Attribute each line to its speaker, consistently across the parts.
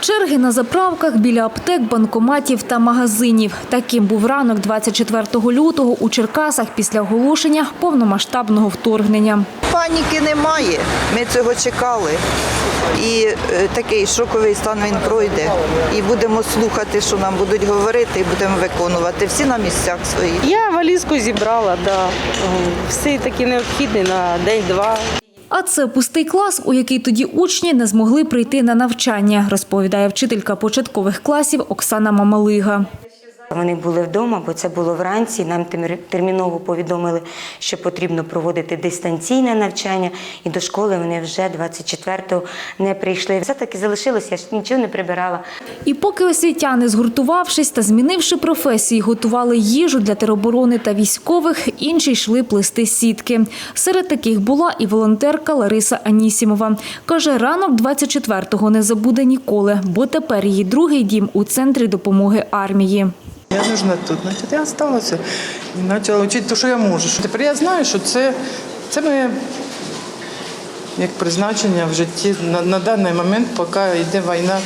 Speaker 1: Черги на заправках біля аптек, банкоматів та магазинів. Таким був ранок 24 лютого у Черкасах після оголошення повномасштабного вторгнення.
Speaker 2: Паніки немає. Ми цього чекали. І е, такий шоковий стан він пройде. І будемо слухати, що нам будуть говорити, і будемо виконувати всі на місцях своїх.
Speaker 3: Я валізку зібрала, да. Все таки необхідне на день-два.
Speaker 1: А це пустий клас, у який тоді учні не змогли прийти на навчання, розповідає вчителька початкових класів Оксана Мамалига.
Speaker 4: Вони були вдома, бо це було вранці. Нам тер- терміново повідомили, що потрібно проводити дистанційне навчання, і до школи вони вже 24-го не прийшли. Все таки залишилося, я нічого не прибирала.
Speaker 1: І поки освітяни, згуртувавшись та змінивши професії, готували їжу для тероборони та військових, інші йшли плести сітки. Серед таких була і волонтерка Лариса Анісімова. Каже, ранок 24-го не забуде ніколи, бо тепер її другий дім у центрі допомоги армії.
Speaker 5: Я нужна тут. Значить, я залишилася і почала вчити те, що я можу. Тепер я знаю, що це, це моє як призначення в житті. На, на даний момент, поки йде війна,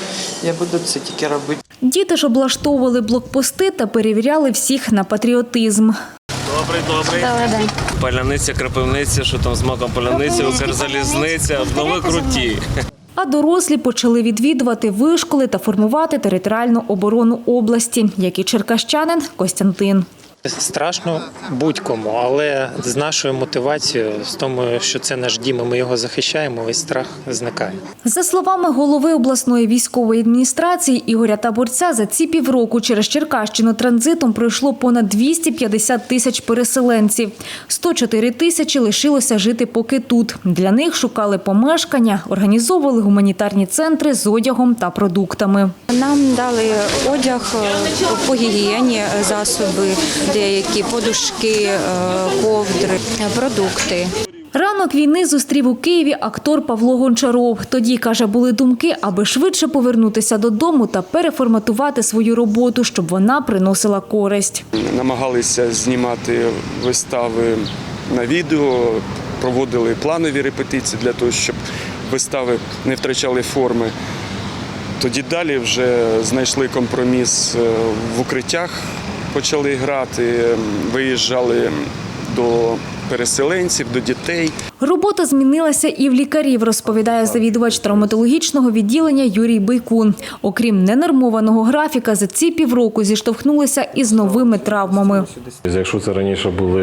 Speaker 5: я буду це тільки робити.
Speaker 1: Діти ж облаштовували блокпости та перевіряли всіх на патріотизм.
Speaker 6: Добрий, добрий. Паляниця, крапивниця, що там з маком паляниця, Укрзалізниця. Ну ви круті.
Speaker 1: А дорослі почали відвідувати вишколи та формувати територіальну оборону області, як і черкащанин Костянтин.
Speaker 7: Страшно будь-кому, але з нашою мотивацією, з тому, що це наш дім, і ми його захищаємо, весь страх зникає.
Speaker 1: За словами голови обласної військової адміністрації Ігоря Таборця, за ці півроку через Черкащину транзитом пройшло понад 250 тисяч переселенців. 104 тисячі лишилося жити поки тут. Для них шукали помешкання, організовували гуманітарні центри з одягом та продуктами.
Speaker 8: Нам дали одяг е, по гігієні, засоби, деякі подушки, е, ковдри, продукти.
Speaker 1: Ранок війни зустрів у Києві актор Павло Гончаров. Тоді, каже, були думки, аби швидше повернутися додому та переформатувати свою роботу, щоб вона приносила користь.
Speaker 9: намагалися знімати вистави на відео, проводили планові репетиції для того, щоб вистави не втрачали форми. Тоді далі вже знайшли компроміс е, в укриттях, почали грати, виїжджали до переселенців, до дітей.
Speaker 1: Робота змінилася і в лікарів, розповідає завідувач травматологічного відділення Юрій Байкун. Окрім ненормованого графіка, за ці півроку зіштовхнулися із новими травмами.
Speaker 10: Якщо це раніше були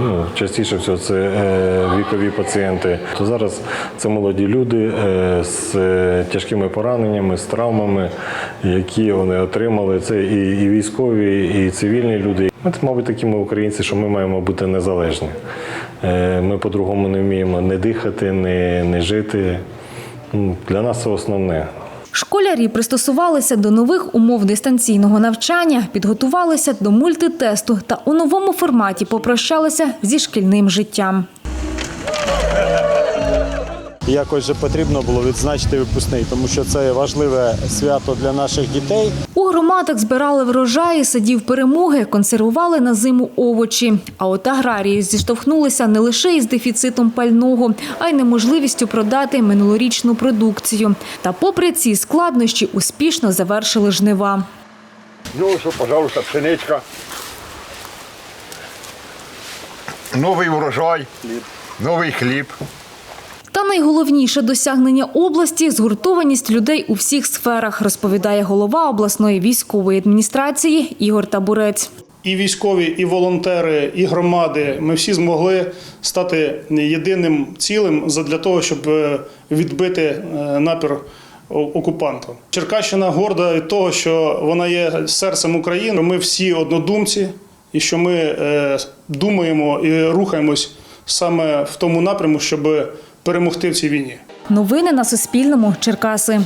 Speaker 10: ну, частіше всього це е, вікові пацієнти, то зараз це молоді люди е, з е, тяжкими пораненнями, з травмами, які вони отримали. Це і, військові, і цивільні люди. Ми, це, мабуть, такі ми українці, що ми маємо бути незалежні. Е, Ми по-другому не вміємо не дихати, не, не жити. Ну, Для нас це основне.
Speaker 1: Школярі пристосувалися до нових умов дистанційного навчання, підготувалися до мультитесту та у новому форматі попрощалися зі шкільним життям.
Speaker 11: Якось же потрібно було відзначити випускний, тому що це важливе свято для наших дітей.
Speaker 1: У громадах збирали врожаї, садів перемоги, консервували на зиму овочі. А от аграрії зіштовхнулися не лише із дефіцитом пального, а й неможливістю продати минулорічну продукцію. Та попри ці складнощі успішно завершили жнива.
Speaker 12: Ну, що, пожалуйста, пшеничка. Новий урожай, новий хліб.
Speaker 1: Найголовніше досягнення області згуртованість людей у всіх сферах, розповідає голова обласної військової адміністрації Ігор Табурець.
Speaker 13: і військові, і волонтери, і громади. Ми всі змогли стати єдиним цілим для того, щоб е, відбити е, напір о- окупанта. Черкащина горда від того, що вона є серцем України. Ми всі однодумці, і що ми е, думаємо і рухаємось саме в тому напрямку, щоб перемогти в цій війні.
Speaker 1: Новини на Суспільному. Черкаси.